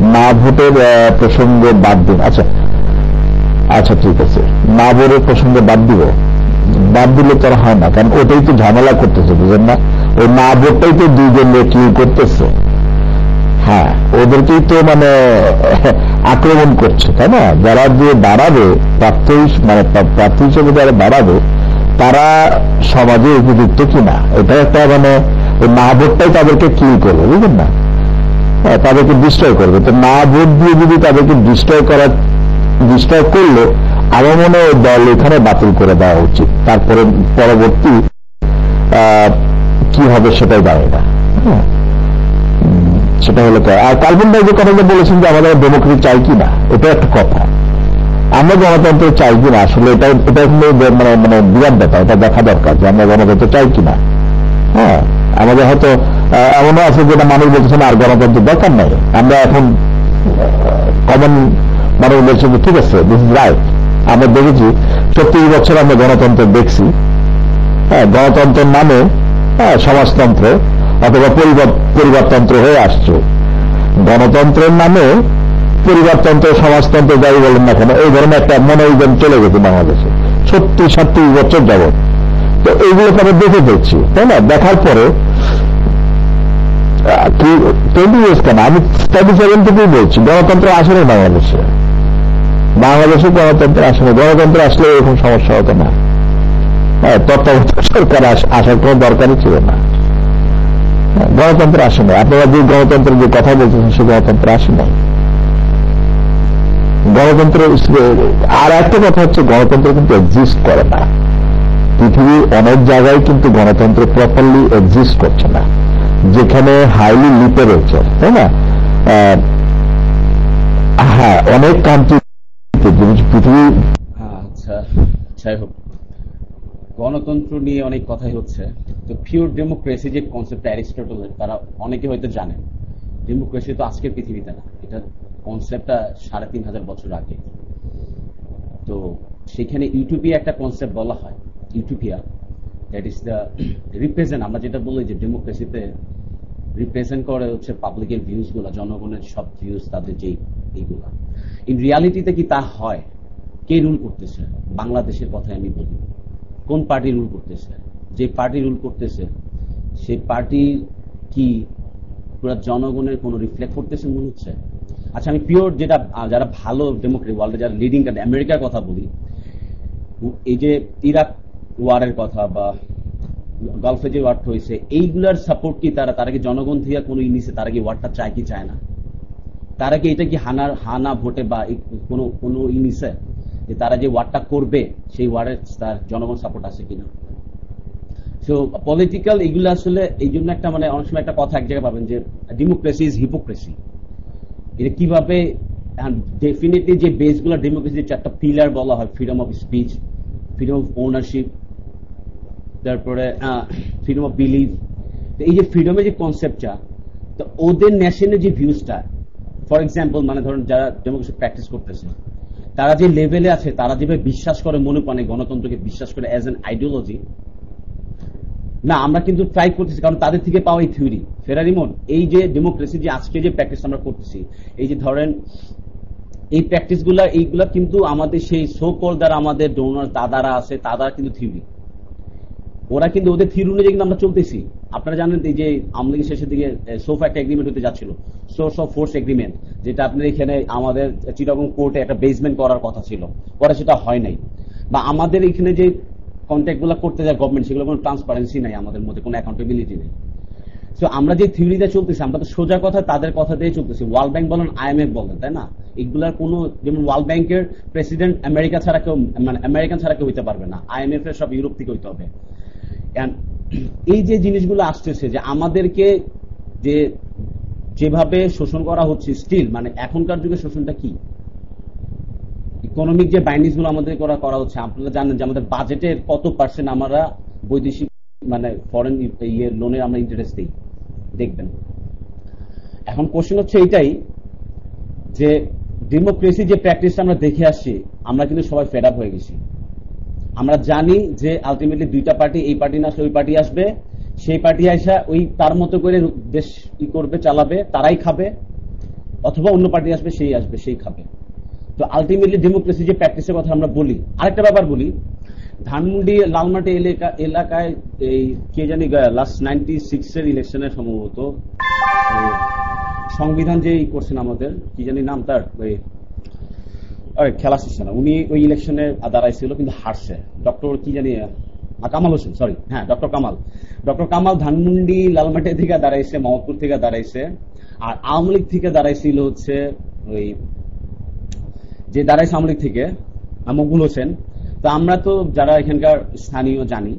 না ভোটের প্রসঙ্গ বাদ দিন আচ্ছা। আচ্ছা ঠিক আছে। না ভোটের প্রসঙ্গে বাদ দিব। বাদ দিলে তো হয় না, কারণ ওটাই তো ঝামেলা করতেছে বুঝেন না? ওই না ভোটটাই তো দুইজন কি করতেছে। হ্যাঁ ওদেরকেই তো মানে আক্রমণ করছে, তাই না? যারা যে দাঁড়াবে প্রার্থী মানে প্রা- প্রার্থী হিসেবে যারা দাঁড়াবে তারা সমাজে উপযুক্ত কিনা? এটা একটা মানে ওই মা ভোটটাই তাদেরকে কিল করবে, বুঝলেন না? তাদেরকে ডিস্ট্রয় করবে। তো না ভোট দিয়ে যদি তাদেরকে ডিস্ট্রয় করার ডিস্ট্রয় করলে, আমার মনে হয় দল এখানে বাতিল করে দেওয়া উচিত। তারপরে পরবর্তী কি হবে সেটাই দাঁড়ায় না। হ্যাঁ। সেটা হলো আর কার্বন ভাই যে কথাটা বলেছেন যে আমাদের ডেমোক্রেসি চাই কি না, এটা একটা কথা। আমরা গণতন্ত্র চাই কিনা আসলে এটা এটা মানে মানে বিরাট ব্যাপার, এটা দেখা দরকার যে আমরা গণতন্ত্র চাই কিনা হ্যাঁ আমাদের হয়তো এমনও আছে যেটা মানুষ বলতেছে, না, আর গণতন্ত্র দরকার নাই। আমরা এখন কমন মানুষ বলছে যে, ঠিক আছে দিস ইজ রাইট আমরা দেখেছি চব্বিশ বছর আমরা গণতন্ত্র দেখছি। হ্যাঁ গণতন্ত্রের নামে হ্যাঁ সমাজতন্ত্র অথবা পরিবার, পরিবারতন্ত্র হয়ে আসছে। গণতন্ত্রের নামে পরিবারতন্ত্র, সমাজতন্ত্র যাই বলেন না কেন, এই ধরনের একটা মনোরঞ্জন চলে গেছে বাংলাদেশে। সত্যি সাতত্রিশ বছর যাবৎ। তো এইগুলো আমরা দেখে ফেলছি তাই না? দেখার পরে আমি থার্টি সেভেন থেকেই বলছি গণতন্ত্র আসে না বাংলাদেশে। বাংলাদেশে গণতন্ত্র আসে না। গণতন্ত্র আসলে এরকম সমস্যা হতো না। হ্যাঁ তত্ত্বাবধায়ক সরকার আসার কোনো দরকারই ছিল না। হ্যাঁ, গণতন্ত্র আসে না। আপনারা যে গণতন্ত্রের যে কথা বলতেছেন সে গণতন্ত্র আসে নাই। গণতন্ত্র আর একটা কথা হচ্ছে গণতন্ত্র কিন্তু এক্সিস্ট করে না। পৃথিবীর অনেক জায়গায় কিন্তু গণতন্ত্র প্রপারলি এক্সিস্ট করছে না। যেখানে হাইলি লিটারেচার তাই না? হ্যাঁ অনেক কান্ট্রি পৃথিবী আচ্ছা হোক। গণতন্ত্র নিয়ে অনেক কথাই হচ্ছে। তো পিওর ডেমোক্রেসি যে কনসেপ্ট অ্যারিস্টটলের তারা অনেকে হয়তো জানেন। ডেমোক্রেসি তো আজকের পৃথিবীতে না, এটা কনসেপ্টটা সাড়ে তিন হাজার বছর আগে। তো সেখানে ইউটোপিয়া একটা কনসেপ্ট বলা হয়। Utopia that is the represent আমরা যেটা বলি যে ডেমোক্রেসিতে রিপ্রেজেন্ট করে হচ্ছে পাবলিকের ভিউজগুলা, জনগণের সব ভিউজ তাদের যে এইগুলা। ইন রিয়ালিটিতে কি তা হয়? কে রুল করতেছে? বাংলাদেশের কথাই আমি বলি। কোন পার্টি রুল করতেছে? যে পার্টি রুল করতেছে, সেই পার্টি কি পুরো জনগণের কোনো রিফ্লেক্ট করতেছে মনে হচ্ছে? আচ্ছা আমি পিওর যেটা যারা ভালো ডেমোক্রেট ওয়ার্ল্ডে যারা লিডিং কান্ট্রি আমেরিকার কথা বলি। এই যে ইরাক ওয়ারের কথা বা গালফে যে ওয়ার্ড হয়েছে, এইগুলার সাপোর্ট কি তারা? তারা কি জনগণ থেকে কোনো ইনিছে তারা কি ওয়ার্ডটা চায় কি চায় না? তারা কি এটা কি হানার হানা ভোটে বা কোনো কোনো ইনিছে যে তারা যে ওয়ার্ডটা করবে, সেই ওয়ার্ডের তার জনগণ সাপোর্ট আছে কিনা? সো পলিটিক্যাল এগুলো আসলে এই জন্য একটা মানে অনেক সময় একটা কথা এক জায়গায় পাবেন যে ডেমোক্রেসি ইজ হিপোক্রেসি এটা কীভাবে ডেফিনেটলি যে বেসগুলো ডেমোক্রেসির চারটা পিলার বলা হয় freedom of speech freedom of ownership তারপরে ফ্রিডম অফ বিলিভ এই যে ফ্রিডমের যে কনসেপ্টটা তো ওদের ন্যাশনের যে ভিউজটা ফর এক্সাম্পল মানে ধরুন যারা ডেমোক্রেসি প্র্যাকটিস করতেছে, তারা যে লেভেলে আছে, তারা যেভাবে বিশ্বাস করে মনে প্রাণে গণতন্ত্রকে বিশ্বাস করে অ্যাজ এন আইডিওলজি না, আমরা কিন্তু ট্রাই করতেছি, কারণ তাদের থেকে পাওয়া এই থিওরি ফেরারিমন এই যে ডেমোক্রেসি যে আজকে যে প্র্যাকটিস আমরা করতেছি, এই যে ধরেন, এই প্র্যাকটিসগুলা এইগুলা কিন্তু আমাদের সেই সোকল দ্বারা আমাদের ডোনার দাদারা আছে তারা কিন্তু থিওরি ওরা কিন্তু ওদের থিওরি অনুযায়ী কিন্তু আমরা চলতেছি। আপনারা জানেন যে আমলিগের শেষের দিকে সোফা একটা এগ্রিমেন্ট হতে যাচ্ছিল। সোর্স অফ ফোর্স এগ্রিমেন্ট যেটা আপনার এখানে আমাদের চিটাগং কোর্টে একটা বেসমেন্ট করার কথা ছিল। পরে সেটা হয় নাই। বা আমাদের এখানে যে কন্ট্যাক্টগুলো করতে যায় গভর্নমেন্ট সেগুলো কোনো ট্রান্সপারেন্সি নাই আমাদের মধ্যে, কোনো অ্যাকাউন্টেবিলিটি নেই। তো আমরা যে থিওরিতে চলতেছি, আমরা তো সোজা কথা তাদের কথা দিয়ে চলতেছি। ওয়ার্ল্ড ব্যাংক বলেন আইএমএফ বলেন, তাই না? এগুলার কোনো, যেমন ওয়ার্ল্ড ব্যাংকের প্রেসিডেন্ট আমেরিকা ছাড়া কেউ মানে আমেরিকান ছাড়া কেউ হইতে পারবে না। আইএমএফ এর সব ইউরোপ থেকে হইতে হবে। এই যে জিনিসগুলো আসতেছে যে আমাদেরকে যে যেভাবে শোষণ করা হচ্ছে স্টিল মানে এখনকার যুগে শোষণটা কি? ইকোনমিক যে বাইন্ডিংসগুলো আমাদের করা করা হচ্ছে, আপনারা জানেন যে আমাদের বাজেটের কত পার্সেন্ট আমরা বৈদেশিক মানে ফরেন ইয়ে লোনে আমরা ইন্টারেস্ট দিই। দেখবেন। এখন কোশ্চেন হচ্ছে এইটাই যে ডেমোক্রেসি যে প্র্যাকটিসটা আমরা দেখে আসছি, আমরা কিন্তু সবাই ফেড আপ হয়ে গেছি। আমরা জানি যে আলটিমেটলি দুইটা পার্টি এই পার্টি না আসলে ওই পার্টি আসবে। সেই পার্টি আসা ওই তার মতো করে দেশ ই করবে, চালাবে, তারাই খাবে। অথবা অন্য পার্টি আসবে, সেই আসবে, সেই খাবে। তো আলটিমেটলি ডেমোক্রেসি যে প্র্যাকটিসের কথা আমরা বলি, আরেকটা ব্যাপার বলি। ধানমন্ডি লালমাটি এলাকা, এলাকায় এই কে জানি লাস্ট নাইনটি সিক্স এর ইলেকশনে সম্ভবত সংবিধান যে করছেন আমাদের, কি জানি নাম তার খেলা শেষে না। উনি ওই ইলেকশনে দাঁড়াইছিল, কিন্তু হারছে। ডক্টর কি জানি কামাল হোসেন সরি হ্যাঁ ডক্টর কামাল। ডক্টর কামাল ধানমন্ডি, লালমাটি থেকে দাঁড়াইছে, মোহাম্মদপুর থেকে দাঁড়াইছে। আর আওয়ামী লীগ থেকে দাঁড়াইছিল হচ্ছে ওই, যে দাঁড়াইছে আওয়ামী লীগ থেকে মকবুল হোসেন। তো আমরা তো যারা এখানকার স্থানীয় জানি,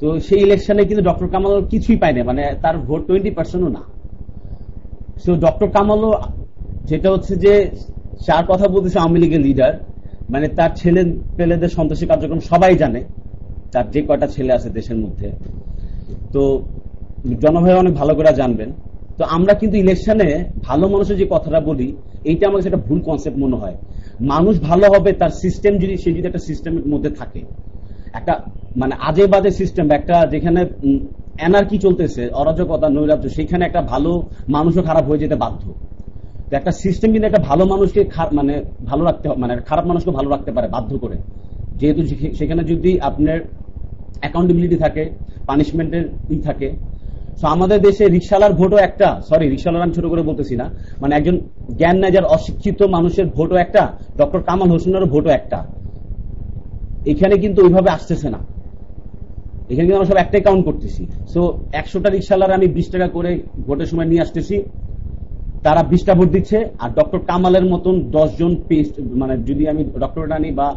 তো সেই ইলেকশনে কিন্তু ডক্টর কামাল কিছুই পায়নি মানে তার ভোট টোয়েন্টি পার্সেন্টও না। সো ডক্টর কামালও, যেটা হচ্ছে যে যার কথা বলতেছে আওয়ামী লীগের লিডার মানে তার ছেলে, পেলেদের সন্ত্রাসী কার্যক্রম সবাই জানে। তার যে কয়টা ছেলে আছে দেশের মধ্যে। তো জনভাই অনেক ভালো করে জানবেন। তো আমরা কিন্তু ইলেকশনে ভালো মানুষের যে কথাটা বলি, এইটা আমার একটা ভুল কনসেপ্ট মনে হয়। মানুষ ভালো হবে, তার সিস্টেম যদি, সে যদি একটা সিস্টেমের মধ্যে থাকে। একটা মানে আজে বাজে সিস্টেম একটা যেখানে এনার্কি চলতেছে, অরাজকতা, নৈরাজ্য, সেখানে একটা ভালো মানুষও খারাপ হয়ে যেতে বাধ্য। একটা সিস্টেম কিন্তু একটা ভালো মানুষকে মানে ভালো রাখতে মানে খারাপ মানুষকে ভালো রাখতে পারে, বাধ্য করে। যেহেতু সেখানে যদি আপনার অ্যাকাউন্টেবিলিটি থাকে পানিশমেন্টের ই থাকে তো আমাদের দেশে রিক্সালার ভোটও একটা সরি রিক্সালার আমি ছোট করে বলতেছি না মানে একজন জ্ঞান যার অশিক্ষিত মানুষের ভোটও একটা, ডক্টর কামাল হোসেনেরও ভোটও একটা। এখানে কিন্তু ওইভাবে আসতেছে না। এখানে কিন্তু আমরা সব একটাই কাউন্ট করতেছি। সো একশোটা রিক্সালার আমি বিশ টাকা করে ভোটের সময় নিয়ে আসতেছি। তারা বিশটা ভোট দিচ্ছে, আর ডক্টর কামালের মতন দশজন পেস্ট মানে যদি আমি ডক্টরেট আনি বা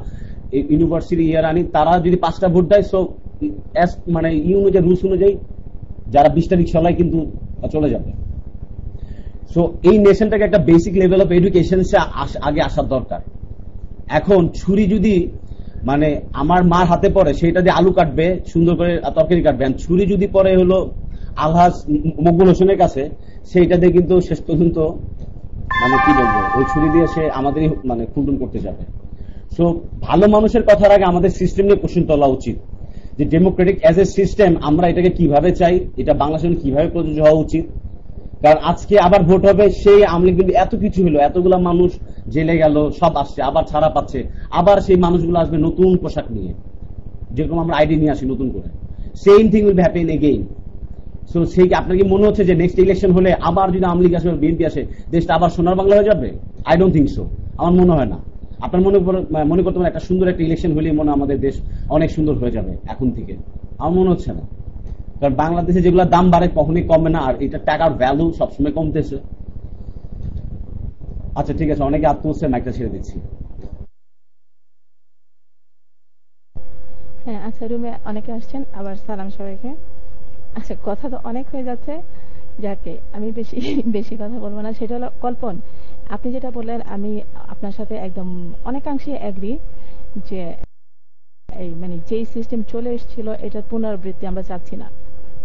ইউনিভার্সিটি ইয়ার আনি, তারা যদি পাঁচটা ভোট দেয় সো মানে ই অনুযায়ী রুলস অনুযায়ী, যারা বিশটা রিক্সাওয়ালাই কিন্তু চলে যাবে। সো এই নেশনটাকে একটা বেসিক লেভেল অফ এডুকেশন আগে আসার দরকার। এখন ছুরি যদি মানে আমার মার হাতে পড়ে, সেটা দিয়ে আলু কাটবে, সুন্দর করে তরকারি কাটবে। ছুরি যদি পরে হলো আলহাজ মকবুল হোসেনের কাছে সেইটা দিয়ে কিন্তু শেষ পর্যন্ত মানে কি বলব, ওই ছুরি দিয়ে সে আমাদেরই মানে খুনটুন করতে যাবে। সো ভালো মানুষের কথার আগে আমাদের সিস্টেম নিয়ে কোশ্চেন তোলা উচিত। যে ডেমোক্রেটিক অ্যাজ এ সিস্টেম আমরা এটাকে কীভাবে চাই, এটা বাংলাদেশের কীভাবে প্রযোজ্য হওয়া উচিত? কারণ আজকে আবার ভোট হবে, সেই আমলি কিন্তু এত কিছু হলো, এতগুলা মানুষ জেলে গেল, সব আসছে, আবার ছাড়া পাচ্ছে, আবার সেই মানুষগুলো আসবে নতুন পোশাক নিয়ে। যেরকম আমরা আইডি নিয়ে আসি নতুন করে। Same thing will happen again so সেই আপনার কি মনে হচ্ছে যে নেক্সট ইলেকশন হলে আবার যদি আওয়ামী লীগ আসে বিএনপি আসে, দেশটা আবার সোনার বাংলা হয়ে যাবে? আই ডোন্ট থিঙ্ক সো আমার মনে হয় না। আপনার মনে মনে করতে পারেন একটা সুন্দর একটা ইলেকশন হলে মনে আমাদের দেশ অনেক সুন্দর হয়ে যাবে এখন থেকে। আমার মনে হচ্ছে না। কারণ বাংলাদেশে যেগুলো দাম বাড়ে কখনোই কমবে না, আর এটা টাকার ভ্যালু সবসময় কমতেছে। আচ্ছা ঠিক আছে, অনেকে আত্মহত্যা মাইকটা ছেড়ে দিচ্ছি। হ্যাঁ আচ্ছা রুমে অনেকে আসছেন, আবার সালাম সবাইকে। আচ্ছা কথা তো অনেক হয়ে যাচ্ছে। যাকে আমি বেশি বেশি কথা বলব না, সেটা হলো কল্পন। আপনি যেটা বললেন, আমি আপনার সাথে একদম অনেকাংশে অ্যাগ্রি যে এই মানে যেই সিস্টেম চলে এসেছিল, এটার পুনরাবৃত্তি আমরা চাচ্ছি না।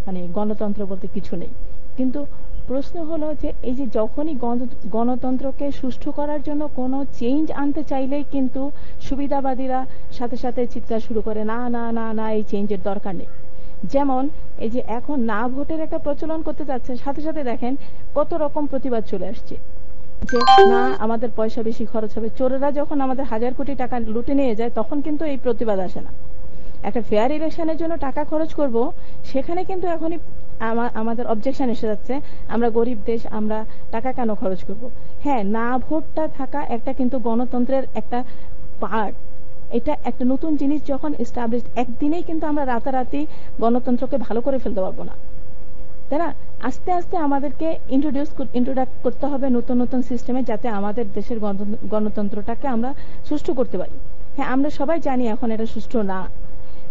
মানে গণতন্ত্র বলতে কিছু নেই। কিন্তু প্রশ্ন হলো যে এই যে যখনই গণ- গণতন্ত্রকে সুষ্ঠু করার জন্য কোনো চেঞ্জ আনতে চাইলেই কিন্তু সুবিধাবাদীরা সাথে সাথে চিৎকার শুরু করে, না না না না, এই চেঞ্জের দরকার নেই। যেমন, এই যে এখন না ভোটের একটা প্রচলন করতে যাচ্ছে সাথে সাথে দেখেন কত রকম প্রতিবাদ চলে আসছে। যে না, আমাদের পয়সা বেশি খরচ হবে। চোরেরা যখন আমাদের হাজার কোটি টাকা লুটে নিয়ে যায়, তখন কিন্তু এই প্রতিবাদ আসে না। একটা ফেয়ার ইলেকশনের জন্য টাকা খরচ করব, সেখানে কিন্তু এখনই আমাদের অবজেকশন এসে যাচ্ছে, আমরা গরিব দেশ, আমরা টাকা কেন খরচ করব? হ্যাঁ না ভোটটা থাকা একটা কিন্তু গণতন্ত্রের একটা পার্ট এটা একটা নতুন জিনিস যখন এস্টাবলিশ একদিনেই কিন্তু আমরা রাতারাতি গণতন্ত্রকে ভালো করে ফেলতে পারব না। তাই না? আস্তে আস্তে আমাদেরকে ইন্ট্রোডিউস ইন্ট্রোডাক্ট করতে হবে নতুন নতুন সিস্টেমে যাতে আমাদের দেশের গণতন্ত্রটাকে আমরা সুষ্ঠু করতে পারি। হ্যাঁ আমরা সবাই জানি এখন এটা সুষ্ঠু না।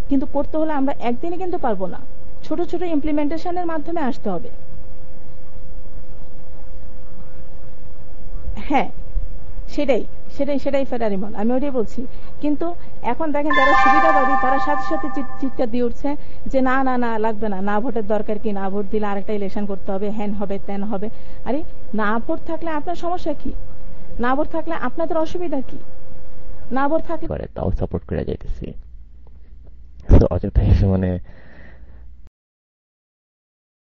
কিন্তু করতে হলে আমরা একদিনে কিন্তু পারব না। ছোট ছোট ইমপ্লিমেন্টেশনের মাধ্যমে আসতে হবে। হ্যাঁ সেটাই সেটাই সেটাই ফেরারিমন আমি ওটাই বলছি। কিন্তু এখন দেখেন যারা সুবিধাবাদী, তারা সাথে সাথে চিৎকার দিয়ে উঠছে যে না না না, লাগবে না না ভোটের দরকার কি, না ভোট দিলে আরেকটা ইলেকশন করতে হবে, হ্যান হবে, ত্যান হবে। আরে, না ভোট থাকলে আপনার সমস্যা কি? না ভোট থাকলে আপনাদের অসুবিধা কি? না ভোট থাকলে তাও সাপোর্ট করে যাইতেছি। অযথা মানে